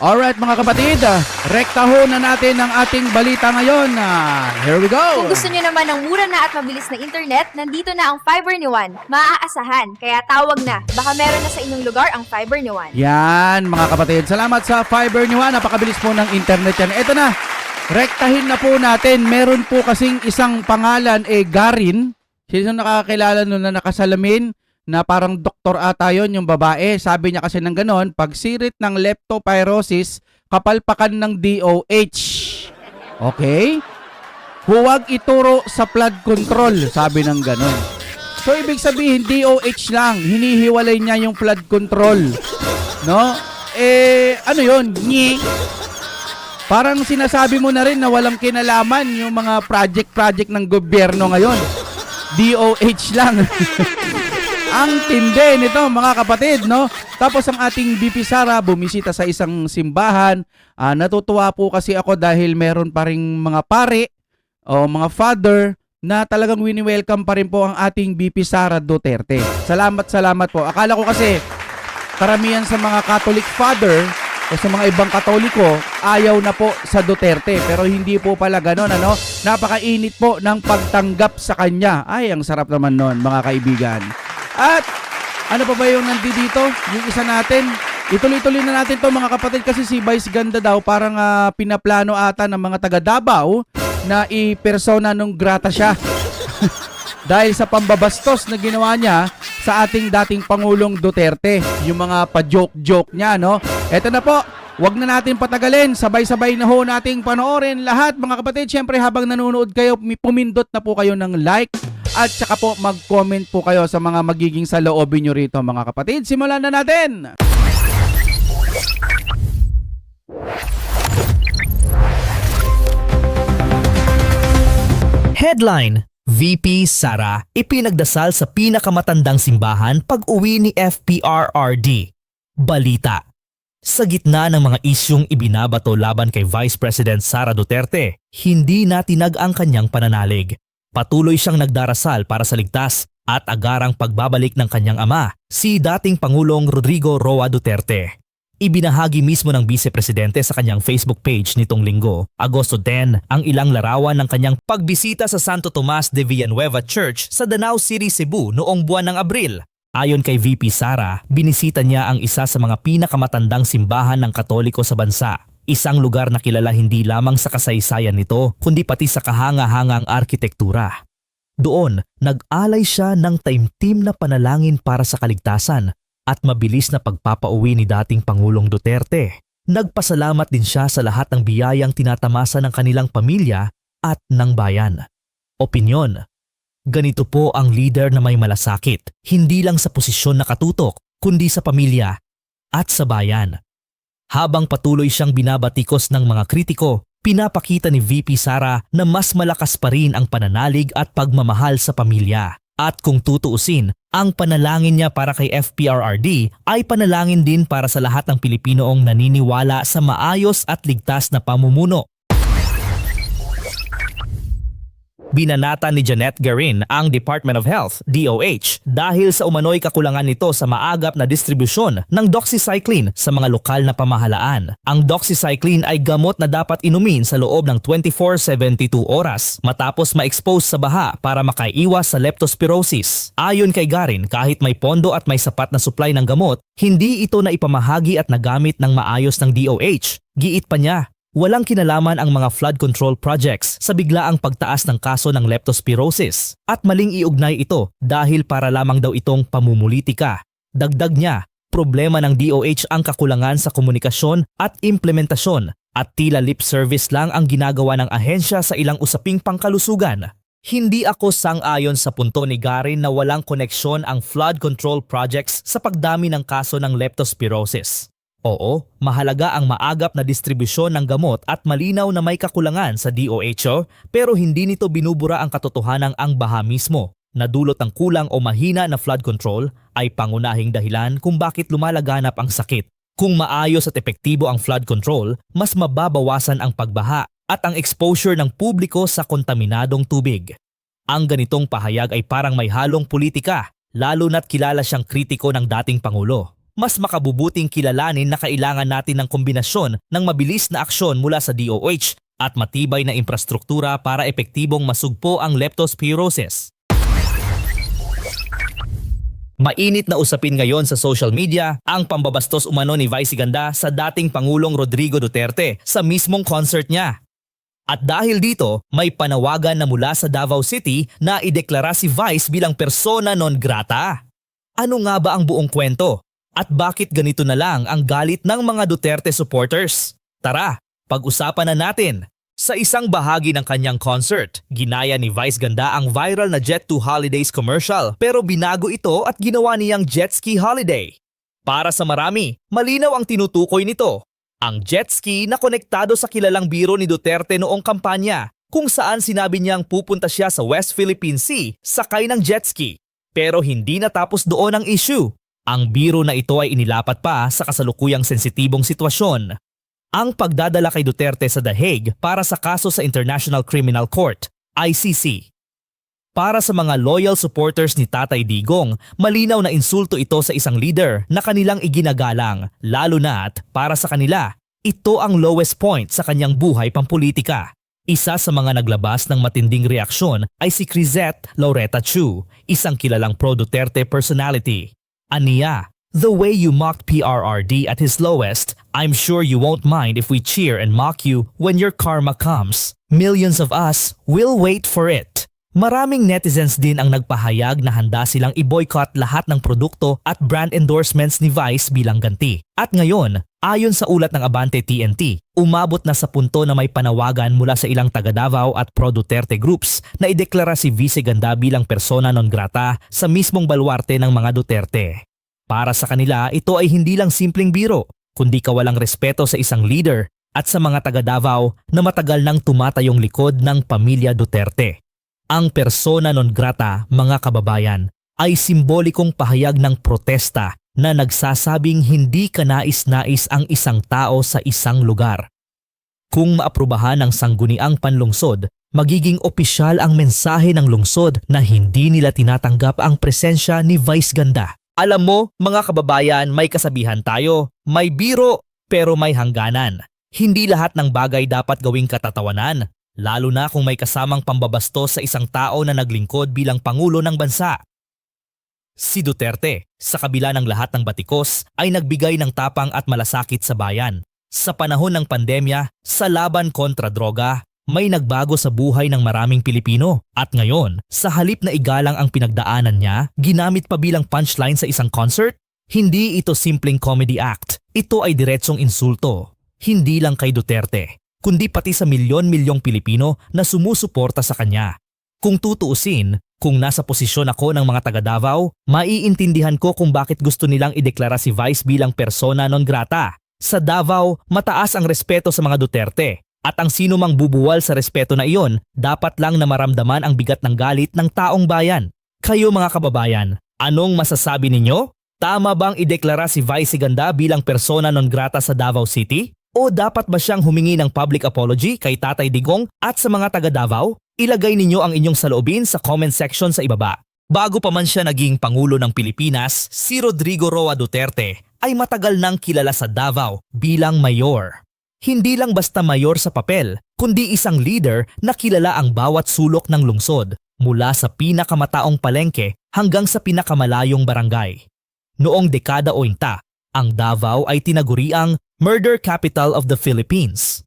Alright mga kapatid, ah, rektaho na natin ang ating balita ngayon. Ah, here we go! Kung gusto nyo naman ng mura na at mabilis na internet, nandito na ang fiber ni Juan. Maaasahan, kaya tawag na. Baka meron na sa inyong lugar ang fiber ni Juan. Yan mga kapatid, salamat sa fiber ni Juan. Napakabilis po ng internet yan. Ito na, rektahin na po natin. Meron po kasing isang pangalan, eh Garin. Sino nakakilala nun na nakasalamin? Na parang doktor ata yon yung babae. Sabi niya kasi ng ganon, pagsirit ng leptopyrosis, kapalpakan ng DOH. Okay? Huwag ituro sa flood control, sabi ng ganon. So, ibig sabihin, DOH lang. Hinihiwalay niya yung flood control. No? Eh, ano yon Nyi. Parang sinasabi mo na rin na walang kinalaman yung mga project-project ng gobyerno ngayon. DOH lang. ang tindi nito mga kapatid, no? Tapos ang ating BP Sara bumisita sa isang simbahan. Ah, natutuwa po kasi ako dahil meron pa ring mga pare o mga father na talagang wini-welcome pa rin po ang ating BP Sara Duterte. Salamat, salamat po. Akala ko kasi karamihan sa mga Catholic father o sa mga ibang katoliko, ayaw na po sa Duterte. Pero hindi po pala ganon, ano? Napakainit po ng pagtanggap sa kanya. Ay, ang sarap naman nun, mga kaibigan. At, ano pa ba yung nandito? Yung isa natin. Ituloy-tuloy na natin to mga kapatid kasi si Vice Ganda daw parang ah, pinaplano ata ng mga taga Davao na i-persona nung grata siya. Dahil sa pambabastos na ginawa niya sa ating dating Pangulong Duterte. Yung mga pa-joke-joke niya, no? Eto na po, wag na natin patagalin. Sabay-sabay na ho nating panoorin lahat. Mga kapatid, syempre habang nanonood kayo, mi- pumindot na po kayo ng like at saka po mag-comment po kayo sa mga magiging saloobin nyo rito mga kapatid. Simulan na natin! Headline, VP Sara ipinagdasal sa pinakamatandang simbahan pag-uwi ni FPRRD. Balita. Sa gitna ng mga isyong ibinabato laban kay Vice President Sara Duterte, hindi natinag ang kanyang pananalig. Patuloy siyang nagdarasal para sa ligtas at agarang pagbabalik ng kanyang ama, si dating Pangulong Rodrigo Roa Duterte. Ibinahagi mismo ng Vice Presidente sa kanyang Facebook page nitong linggo, Agosto 10, ang ilang larawan ng kanyang pagbisita sa Santo Tomas de Villanueva Church sa Danau City, Cebu noong buwan ng Abril. Ayon kay VP Sara, binisita niya ang isa sa mga pinakamatandang simbahan ng Katoliko sa bansa. Isang lugar na kilala hindi lamang sa kasaysayan nito, kundi pati sa kahanga-hangang arkitektura. Doon, nag-alay siya ng taimtim na panalangin para sa kaligtasan at mabilis na pagpapauwi ni dating Pangulong Duterte. Nagpasalamat din siya sa lahat ng biyayang tinatamasa ng kanilang pamilya at ng bayan. Opinyon Ganito po ang leader na may malasakit, hindi lang sa posisyon na katutok, kundi sa pamilya at sa bayan. Habang patuloy siyang binabatikos ng mga kritiko, pinapakita ni VP Sara na mas malakas pa rin ang pananalig at pagmamahal sa pamilya. At kung tutuusin, ang panalangin niya para kay FPRRD ay panalangin din para sa lahat ng Pilipinoong naniniwala sa maayos at ligtas na pamumuno. Binanata ni Janet Garin ang Department of Health, DOH, dahil sa umano'y kakulangan nito sa maagap na distribusyon ng doxycycline sa mga lokal na pamahalaan. Ang doxycycline ay gamot na dapat inumin sa loob ng 24-72 oras matapos ma-expose sa baha para makaiwas sa leptospirosis. Ayon kay Garin, kahit may pondo at may sapat na supply ng gamot, hindi ito na ipamahagi at nagamit ng maayos ng DOH. Giit pa niya, Walang kinalaman ang mga flood control projects sa biglaang pagtaas ng kaso ng leptospirosis at maling iugnay ito dahil para lamang daw itong pamumulitika. Dagdag niya, problema ng DOH ang kakulangan sa komunikasyon at implementasyon at tila lip service lang ang ginagawa ng ahensya sa ilang usaping pangkalusugan. Hindi ako sang-ayon sa punto ni Garin na walang koneksyon ang flood control projects sa pagdami ng kaso ng leptospirosis. Oo, mahalaga ang maagap na distribusyon ng gamot at malinaw na may kakulangan sa DOHO pero hindi nito binubura ang katotohanan ang baha mismo. Nadulot ang kulang o mahina na flood control ay pangunahing dahilan kung bakit lumalaganap ang sakit. Kung maayos at epektibo ang flood control, mas mababawasan ang pagbaha at ang exposure ng publiko sa kontaminadong tubig. Ang ganitong pahayag ay parang may halong politika, lalo na't kilala siyang kritiko ng dating Pangulo. Mas makabubuting kilalanin na kailangan natin ng kombinasyon ng mabilis na aksyon mula sa DOH at matibay na infrastruktura para epektibong masugpo ang leptospirosis. Mainit na usapin ngayon sa social media ang pambabastos umano ni Vice Ganda sa dating Pangulong Rodrigo Duterte sa mismong concert niya. At dahil dito, may panawagan na mula sa Davao City na ideklara si Vice bilang persona non grata. Ano nga ba ang buong kwento? At bakit ganito na lang ang galit ng mga Duterte supporters? Tara, pag-usapan na natin. Sa isang bahagi ng kanyang concert, ginaya ni Vice Ganda ang viral na Jet2 Holidays commercial pero binago ito at ginawa niyang jet ski holiday. Para sa marami, malinaw ang tinutukoy nito. Ang jet ski na konektado sa kilalang biro ni Duterte noong kampanya kung saan sinabi niyang pupunta siya sa West Philippine Sea sakay ng jet ski. Pero hindi natapos doon ang issue. Ang biro na ito ay inilapat pa sa kasalukuyang sensitibong sitwasyon. Ang pagdadala kay Duterte sa The Hague para sa kaso sa International Criminal Court, ICC. Para sa mga loyal supporters ni Tatay Digong, malinaw na insulto ito sa isang leader na kanilang iginagalang, lalo na't para sa kanila, ito ang lowest point sa kanyang buhay pampolitika. Isa sa mga naglabas ng matinding reaksyon ay si Crisette Laureta Chu, isang kilalang pro-Duterte personality. Aniya, the way you mocked PRRD at his lowest, I'm sure you won't mind if we cheer and mock you when your karma comes. Millions of us will wait for it. Maraming netizens din ang nagpahayag na handa silang i-boycott lahat ng produkto at brand endorsements ni Vice bilang ganti. At ngayon, ayon sa ulat ng Abante TNT, umabot na sa punto na may panawagan mula sa ilang taga Davao at pro-Duterte groups na ideklara si Vice Ganda bilang persona non grata sa mismong baluarte ng mga Duterte. Para sa kanila, ito ay hindi lang simpleng biro, kundi kawalang respeto sa isang leader at sa mga taga Davao na matagal nang tumatayong likod ng pamilya Duterte. Ang persona non grata, mga kababayan, ay simbolikong pahayag ng protesta na nagsasabing hindi kanais-nais ang isang tao sa isang lugar. Kung maaprubahan ng sangguniang panlungsod, magiging opisyal ang mensahe ng lungsod na hindi nila tinatanggap ang presensya ni Vice Ganda. Alam mo, mga kababayan, may kasabihan tayo, may biro pero may hangganan. Hindi lahat ng bagay dapat gawing katatawanan, lalo na kung may kasamang pambabastos sa isang tao na naglingkod bilang Pangulo ng Bansa. Si Duterte, sa kabila ng lahat ng batikos, ay nagbigay ng tapang at malasakit sa bayan. Sa panahon ng pandemya, sa laban kontra droga, may nagbago sa buhay ng maraming Pilipino. At ngayon, sa halip na igalang ang pinagdaanan niya, ginamit pa bilang punchline sa isang concert? Hindi ito simpleng comedy act. Ito ay diretsong insulto. Hindi lang kay Duterte, kundi pati sa milyon-milyong Pilipino na sumusuporta sa kanya. Kung tutuusin, kung nasa posisyon ako ng mga taga Davao, maiintindihan ko kung bakit gusto nilang ideklara si Vice bilang persona non grata. Sa Davao, mataas ang respeto sa mga Duterte. At ang sino mang bubuwal sa respeto na iyon, dapat lang na maramdaman ang bigat ng galit ng taong bayan. Kayo mga kababayan, anong masasabi ninyo? Tama bang ideklara si Vice Ganda bilang persona non grata sa Davao City? O dapat ba siyang humingi ng public apology kay Tatay Digong at sa mga taga Davao? Ilagay ninyo ang inyong saloobin sa comment section sa ibaba. Bago pa man siya naging Pangulo ng Pilipinas, si Rodrigo Roa Duterte ay matagal nang kilala sa Davao bilang mayor. Hindi lang basta mayor sa papel, kundi isang leader na kilala ang bawat sulok ng lungsod, mula sa pinakamataong palengke hanggang sa pinakamalayong barangay. Noong dekada 90, ang Davao ay tinaguriang murder capital of the Philippines.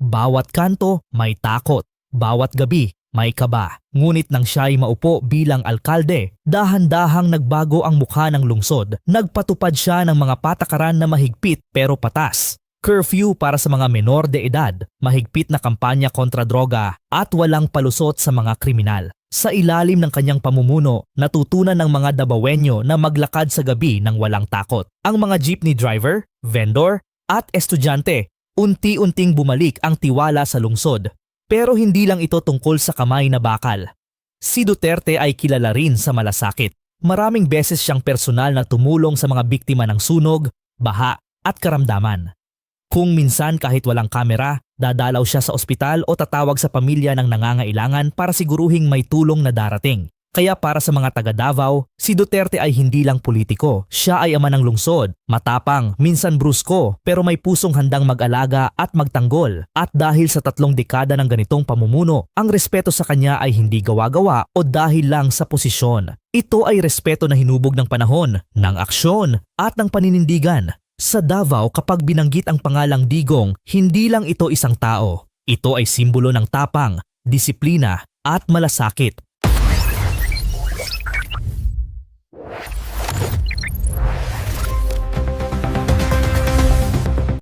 Bawat kanto may takot, bawat gabi may kaba. Ngunit nang siya ay maupo bilang alkalde, dahan-dahang nagbago ang mukha ng lungsod. Nagpatupad siya ng mga patakaran na mahigpit pero patas. Curfew para sa mga menor de edad, mahigpit na kampanya kontra droga at walang palusot sa mga kriminal. Sa ilalim ng kanyang pamumuno, natutunan ng mga Dabawenyo na maglakad sa gabi ng walang takot. Ang mga jeepney driver, vendor, at estudyante, unti-unting bumalik ang tiwala sa lungsod. Pero hindi lang ito tungkol sa kamay na bakal. Si Duterte ay kilala rin sa malasakit. Maraming beses siyang personal na tumulong sa mga biktima ng sunog, baha at karamdaman. Kung minsan kahit walang kamera, dadalaw siya sa ospital o tatawag sa pamilya ng nangangailangan para siguruhing may tulong na darating. Kaya para sa mga taga Davao, si Duterte ay hindi lang politiko. Siya ay ama ng lungsod, matapang, minsan brusko, pero may pusong handang mag-alaga at magtanggol. At dahil sa tatlong dekada ng ganitong pamumuno, ang respeto sa kanya ay hindi gawa-gawa o dahil lang sa posisyon. Ito ay respeto na hinubog ng panahon, ng aksyon, at ng paninindigan. Sa Davao kapag binanggit ang pangalang Digong, hindi lang ito isang tao. Ito ay simbolo ng tapang, disiplina, at malasakit you